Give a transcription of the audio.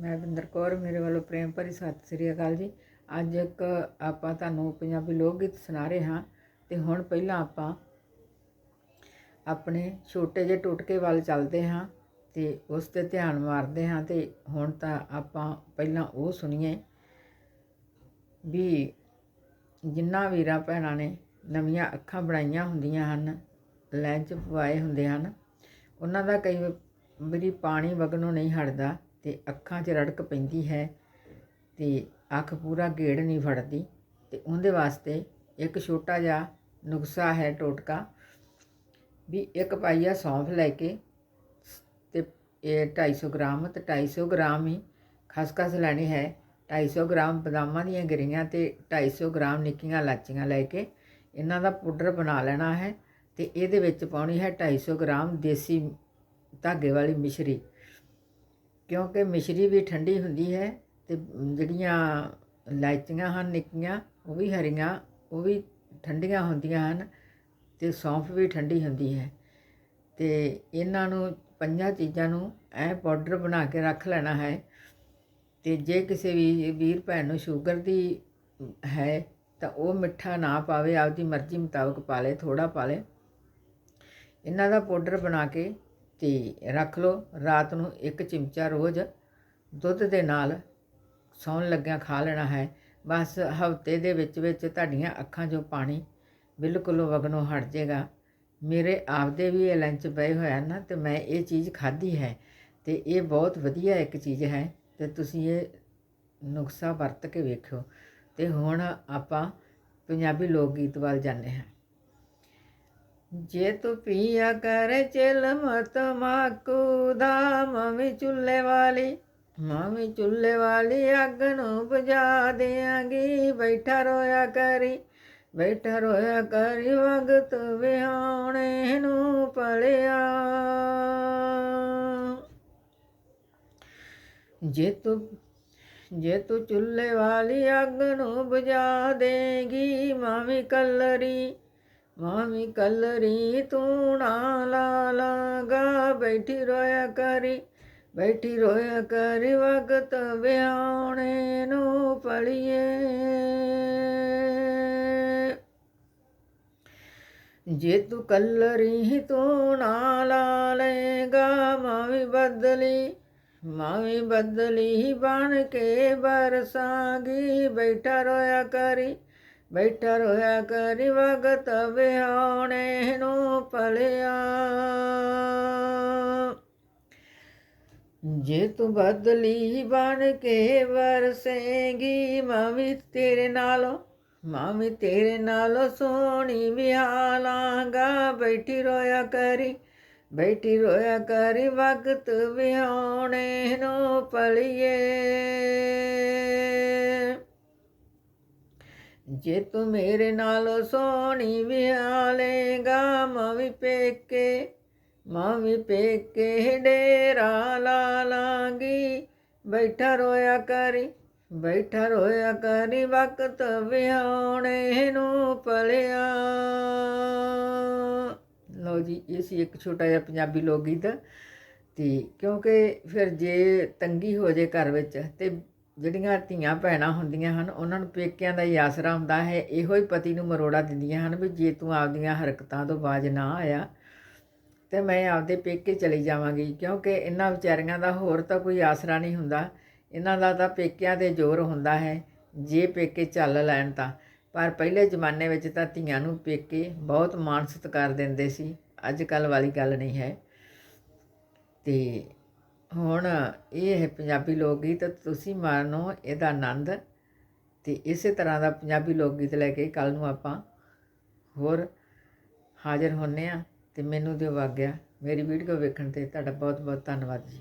ਮੈਂ ਬਿੰਦਰ ਕੌਰ, ਮੇਰੇ ਵੱਲੋਂ ਪ੍ਰੇਮ ਭਰੀ ਸਤਿ ਸ੍ਰੀ ਅਕਾਲ ਜੀ। ਅੱਜ ਇੱਕ ਆਪਾਂ ਤੁਹਾਨੂੰ ਪੰਜਾਬੀ ਲੋਕ ਗੀਤ ਸੁਣਾ ਰਹੇ ਹਾਂ ਤੇ ਹੁਣ ਪਹਿਲਾਂ ਆਪਾਂ ਆਪਣੇ ਛੋਟੇ ਜਿਹੇ ਟੁਟਕੇ ਵੱਲ ਚੱਲਦੇ ਹਾਂ ਤੇ ਉਸ ਤੇ ਧਿਆਨ ਮਾਰਦੇ ਹਾਂ ਤੇ ਹੁਣ ਤਾਂ ਆਪਾਂ ਪਹਿਲਾਂ ਉਹ ਸੁਣੀਏ ਵੀ ਜਿੰਨਾ ਵੀਰਾਂ ਭੈਣਾਂ ਨੇ ਨਵੀਆਂ ਅੱਖਾਂ ਬਣਾਈਆਂ ਹੁੰਦੀਆਂ ਹਨ ਲੈਂਜ ਪਵਾਏ ਹੁੰਦੇ ਹਨ, ਉਹਨਾਂ ਦਾ ਕਈ ਵਾਰੀ ਪਾਣੀ ਵਗਣੋਂ ਨਹੀਂ ਹਟਦਾ। ਤੇ ਅੱਖਾਂ 'ਚ ਰੜਕ ਪੈਂਦੀ ਹੈ ਤੇ ਅੱਖ ਪੂਰਾ ਗੇੜ ਨਹੀਂ ਫੜਦੀ ਤੇ ਉਹਦੇ ਵਾਸਤੇ ਇੱਕ ਛੋਟਾ ਜਿਹਾ ਨੁਸਖਾ ਹੈ ਟੋਟਕਾ ਵੀ ਇੱਕ ਪਾਈਆ ਸੌਂਫ ਲੈ ਕੇ ਤੇ ਇਹ 250 ਗ੍ਰਾਮ ਤੇ 250 ਗ੍ਰਾਮ ਹੀ ਖਸਖਸ ਲੈਣੀ ਹੈ। 250 ਗ੍ਰਾਮ ਬਦਾਮਾਂ ਦੀਆਂ ਗਿਰੀਆਂ ਤੇ 250 ਗ੍ਰਾਮ ਨਿੱਕੀਆਂ ਲਾਚੀਆਂ ਲੈ ਕੇ ਇਹਨਾਂ ਦਾ ਪਾਊਡਰ ਬਣਾ ਲੈਣਾ ਹੈ ਤੇ ਇਹਦੇ ਵਿੱਚ ਪਾਉਣੀ ਹੈ 250 ਗ੍ਰਾਮ ਦੇਸੀ ਧਾਗੇ ਵਾਲੀ ਮਿਸ਼ਰੀ। ਕਿਉਂਕਿ ਮਿਸ਼ਰੀ ਵੀ ਠੰਡੀ ਹੁੰਦੀ ਹੈ ਅਤੇ ਜਿਹੜੀਆਂ ਇਲਾਇਚੀਆਂ ਹਨ, ਨਿੱਕੀਆਂ, ਉਹ ਵੀ ਹਰੀਆਂ, ਉਹ ਵੀ ਠੰਡੀਆਂ ਹੁੰਦੀਆਂ ਹਨ ਅਤੇ ਸੌਂਫ ਵੀ ਠੰਡੀ ਹੁੰਦੀ ਹੈ। ਅਤੇ ਇਹਨਾਂ ਨੂੰ ਪੰਜਾਂ ਚੀਜ਼ਾਂ ਨੂੰ ਐ ਪਾਊਡਰ ਬਣਾ ਕੇ ਰੱਖ ਲੈਣਾ ਹੈ ਅਤੇ ਜੇ ਕਿਸੇ ਵੀ ਵੀਰ ਭੈਣ ਨੂੰ ਸ਼ੂਗਰ ਦੀ ਹੈ ਤਾਂ ਉਹ ਮਿੱਠਾ ਨਾ ਪਾਵੇ, ਆਪਦੀ ਮਰਜ਼ੀ ਮੁਤਾਬਕ ਪਾ ਲੇ ਥੋੜਾ ਪਾ ਲੇ। ਇਹਨਾਂ ਦਾ ਪਾਊਡਰ ਬਣਾ ਕੇ ਤੇ ਰੱਖ ਲਓ। ਰਾਤ ਨੂੰ ਇੱਕ ਚਮਚਾ ਰੋਜ਼ ਦੁੱਧ ਦੇ ਨਾਲ ਸੌਣ ਲੱਗਿਆਂ ਖਾ ਲੈਣਾ ਹੈ। ਬਸ ਹਫ਼ਤੇ ਦੇ ਵਿੱਚ ਵਿੱਚ ਤੁਹਾਡੀਆਂ ਅੱਖਾਂ 'ਚੋਂ ਪਾਣੀ ਬਿਲਕੁਲ ਵਗਣੋਂ ਹਟ ਜਾਏਗਾ। ਮੇਰੇ ਆਪਦੇ ਵੀ ਇਹ ਲੰਚ ਪਏ ਹੋਇਆ ਨਾ, ਤੇ ਮੈਂ ਇਹ ਚੀਜ਼ ਖਾਧੀ ਹੈ ਤੇ ਇਹ ਬਹੁਤ ਵਧੀਆ ਇੱਕ ਚੀਜ਼ ਹੈ ਤੇ ਤੁਸੀਂ ਇਹ ਨੁਕਸਾ ਵਰਤ ਕੇ ਵੇਖਿਓ। ਤੇ ਹੁਣ ਆਪਾਂ ਪੰਜਾਬੀ ਲੋਕ ਗੀਤ ਵੱਲ ਜਾਂਦੇ ਹਾਂ। ਜੇ ਤੂੰ ਪੀਆ ਕਰ ਚਿਲਮ ਤਮਾਕੂ ਦਾ ਮਮੀ ਚੁੱਲ੍ਹੇ ਵਾਲੀ ਮਮੀ ਚੁੱਲ੍ਹੇ ਵਾਲੀ, ਅੱਗ ਨੂੰ ਬੁਝਾ ਦਿਆਂਗੀ, ਬੈਠਾ ਰੋਇਆ ਕਰੀ, ਬੈਠਾ ਰੋਇਆ ਕਰੀ ਵਕਤ ਵਿਹਾਉਣੇ ਨੂੰ ਪਲਿਆ ਜੇ ਤੂੰ ਜੇ ਤੂੰ ਚੁੱਲ੍ਹੇ ਵਾਲੀ, ਅੱਗ ਨੂੰ ਬੁਝਾ ਦੇਗੀ ਮਾਮੀ ਕਲਰੀ ਮਾਵੀ ਕਲਰੀ ਤੂੰ ਨਾ ਲਾ ਲਾਗਾ ਬੈਠੀ ਰੋਇਆ ਕਰੀ, ਬੈਠੀ ਰੋਇਆ ਕਰੀ ਵਕਤ ਵਿਆਉਣੇ ਨੂੰ ਪੜੀਏ ਜੇ ਤੂੰ ਕਲਰੀ ਤੂੰ ਨਾ ਲਾ ਲੇਗਾ ਮਾਵੀ ਬਦਲੀ ਮਾਵੀ ਬਦਲੀ ਬਣ ਕੇ ਬਰਸਾਂਗੀ ਬੈਠਾ ਰੋਇਆ ਕਰੀ ਬੈਠਾ ਰੋਇਆ ਕਰੀ ਵਗਤ ਵਿਹਾਉਣੇ ਨੂੰ ਪਲਿਆ ਜੇ ਤੂੰ ਬਦਲੀ ਬਣ ਕੇ ਵਰਸੇਗੀ ਮੈਂ ਵੀ ਤੇਰੇ ਨਾਲੋਂ ਮੈਂ ਵੀ ਤੇਰੇ ਨਾਲੋਂ ਸੋਹਣੀ ਵਿਹਾਲਾਂਗਾ ਬੈਠੀ ਰੋਇਆ ਕਰੀ, ਬੈਠੀ ਰੋਇਆ ਕਰੀ ਵਕਤ ਵਿਹਾਉਣੇ ਨੂੰ ਪਲਿਏ ਜੇ ਤੂੰ ਮੇਰੇ ਨਾਲ ਸੋਹਣੀ ਵਿਹਾਲੇਗਾ ਮੈਂ ਵੀ ਪੇਕੇ, ਮਾਂ ਵੀ ਪੇਕੇ ਡੇਰਾ ਲਾ ਲਾਂਗੀ। ਬੈਠਾ ਰੋਇਆ ਕਰੀ, ਬੈਠਾ ਰੋਇਆ ਕਰੀ, ਵਕਤ ਵਿਹਾਉਣੇ ਨੂੰ ਪਲਿਆ ਲਓ ਜੀ, ਇਹ ਸੀ ਇੱਕ ਛੋਟਾ ਜਿਹਾ ਪੰਜਾਬੀ ਲੋਕ ਗੀਤ ਤੇ ਕਿਉਂਕਿ ਫਿਰ ਜੇ ਤੰਗੀ ਹੋ ਜੇ ਘਰ ਵਿੱਚ ਤੇ ਜਿਹੜੀਆਂ ਧੀਆਂ ਭੈਣਾਂ ਹੁੰਦੀਆਂ ਹਨ, ਉਹਨਾਂ ਨੂੰ ਪੇਕਿਆਂ ਦਾ ਹੀ ਆਸਰਾ ਹੁੰਦਾ ਹੈ। ਇਹੋ ਹੀ ਪਤੀ ਨੂੰ ਮਰੋੜਾ ਦਿੰਦੀਆਂ ਹਨ ਵੀ ਜੇ ਤੂੰ ਆਪਦੀਆਂ ਹਰਕਤਾਂ ਤੋਂ ਬਾਜ ਨਾ ਆਇਆ, ਤੇ ਮੈਂ ਆਪਦੇ ਪੇਕੇ ਚਲੀ ਜਾਵਾਂਗੀ, ਕਿਉਂਕਿ ਇਹਨਾਂ ਵਿਚਾਰੀਆਂ ਦਾ ਹੋਰ ਤਾਂ ਕੋਈ ਆਸਰਾ ਨਹੀਂ ਹੁੰਦਾ। ਇਹਨਾਂ ਦਾ ਤਾਂ ਪੇਕਿਆਂ ਤੇ ਜ਼ੋਰ ਹੁੰਦਾ ਹੈ, ਜੇ ਪੇਕੇ ਚੱਲ ਲੈਣ ਤਾਂ। ਪਰ ਪਹਿਲੇ ਜ਼ਮਾਨੇ ਵਿੱਚ ਤਾਂ ਧੀਆਂ ਨੂੰ ਪੇਕੇ ਬਹੁਤ ਮਾਣ ਸਤਿਕਾਰ ਦਿੰਦੇ ਸੀ। ਅੱਜ ਕੱਲ ਵਾਲੀ ਗੱਲ ਨਹੀਂ ਹੈ। ਤੇ ਹੁਣ ਇਹ ਹੈ ਪੰਜਾਬੀ ਲੋਕ ਗੀਤ, ਤੁਸੀਂ ਮਾਣੋ ਇਹਦਾ ਆਨੰਦ। ਤੇ ਇਸੇ ਤਰ੍ਹਾਂ ਦਾ ਪੰਜਾਬੀ ਲੋਕ ਗੀਤ ਲੈ ਕੇ ਕੱਲ ਨੂੰ ਆਪਾਂ ਹੋਰ ਹਾਜ਼ਰ ਹੁੰਨੇ ਆ। ਤੇ ਮੈਨੂੰ ਦਿਓ ਆਗਿਆ ਮੇਰੀ ਵੀਡੀਓ ਵੇਖਣ ਤੇ ਤੁਹਾਡਾ ਬਹੁਤ ਬਹੁਤ ਧੰਨਵਾਦ ਜੀ।